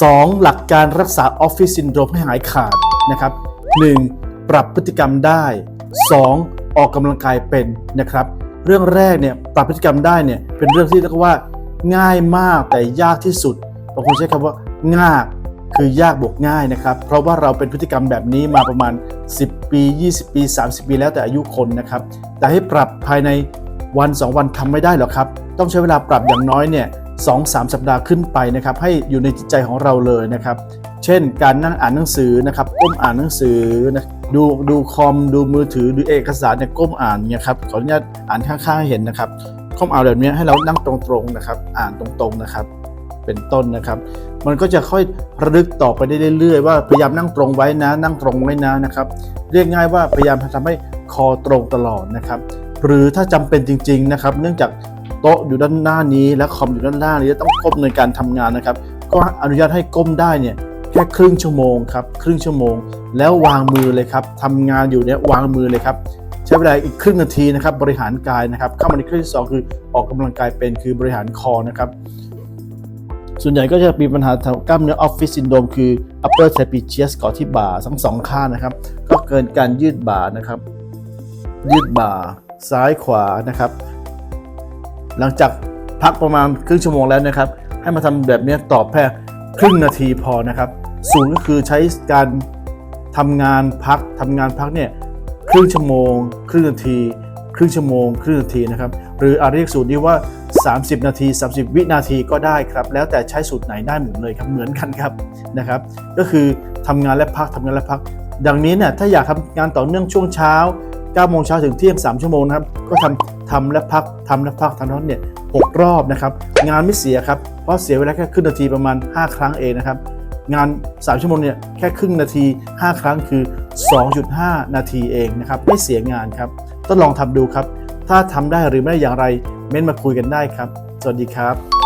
2. หลักการรักษาออฟฟิศซินโดรมให้หายขาดนะครับ 1. ปรับพฤติกรรมได้ 2. ออกกำลังกายเป็นนะครับ เรื่องแรกเนี่ยปรับพฤติกรรมได้เนี่ยเป็นเรื่องที่เรียกว่าง่ายมากแต่ยากที่สุดบางคนใช้คำว่าง่ายคือยากบวกง่ายนะครับ เพราะว่าเราเป็นพฤติกรรมแบบนี้มาประมาณ 10 ปี 20 ปี 30 ปีแล้วแต่อายุคนนะครับ แต่ให้ปรับภายในวัน 2 วันทำไม่ได้หรอกครับ ต้องใช้เวลาปรับอย่างน้อยเนี่ย สองสามสัปดาห์ขึ้นไปนะครับให้อยู่ในจิตใจของเราเลยนะครับ เช่น การนั่งอ่านหนังสือนะครับก้มอ่านหนังสือนะดูดูคอมดูมือถือดูเอกสารเนี่ยก้มอ่านเนี่ยครับขออนุญาตอ่านข้างๆให้เห็นนะครับก้มอ่านแบบนี้ให้เรานั่งตรงๆนะครับ อ่านตรงๆนะครับ เป็นต้นนะครับ มันก็จะค่อยระลึกต่อไปได้เรื่อยๆว่าพยายามนั่งตรงไว้นะ นั่งตรงไว้นะนะครับ เรียกง่ายว่าพยายามทำให้คอตรงตลอดนะครับ หรือถ้าจำเป็นจริง ๆนะครับ เนื่องจาก โต๊ะอยู่ด้านหน้านี้และคอมอยู่ด้านล่างนี้ต้องก้มในการทำงานนะครับ ก็อนุญาตให้ก้มได้เนี่ยแค่ครึ่งชั่วโมงครับครึ่งชั่วโมง แล้ววางมือเลยครับทำงานอยู่เนี่ยวางมือเลยครับใช้เวลาอีกครึ่งนาทีนะครับบริหารกายนะครับเข้ามาในครื่องที่สองคือออกกำลังกายเป็นคือบริหารคอนะครับส่วนใหญ่ก็จะมีปัญหาทางกล้ามเนื้อออฟฟิศซินโดรมคือ upper trapezius ก่อที่บ่าทั้งสองข้างนะครับ ก็เกินการยืดบ่านะครับ ยืดบ่าซ้ายขวานะครับ หลังจากพักประมาณครึ่งชั่วโมงแล้วนะครับ ให้มาทำแบบนี้ต่อแค่ครึ่งนาทีพอนะครับศูนย์ก็คือใช้การทำงานพักทำงานพักเนี่ยครึ่งชั่วโมง ครึ่งนาที ครึ่งชั่วโมง ครึ่งนาทีนะครับ หรืออาเรียกสูตรนี้ว่า 30 นาที 30 วินาทีก็ได้ครับ แล้วแต่ใช้สูตรไหนได้หมดเลยครับ เหมือนกันครับนะครับ ก็คือทำงานและพักทำงานและพัก ดังนี้เนี่ยถ้าอยากทำงานต่อเนื่องช่วงเช้า 9โมงเช้าถึงเที่ยง 3 ชั่วโมงนะครับ ก็ทำทำและพักทำและพักทำทั้งเนี่ย6รอบนะครับ งานไม่เสียครับ เพราะเสียเวลาแค่ครึ่งนาทีประมาณ 5 ครั้งเองนะครับ งาน 3 ชั่วโมงเนี่ยแค่ครึ่งนาที 5 ครั้งคือ 2.5 นาทีเองนะครับ ไม่เสียงานครับ ต้องลองทำดูครับ ถ้าทำได้หรือไม่ได้อย่างไร เม้นมาคุยกันได้ครับ สวัสดีครับ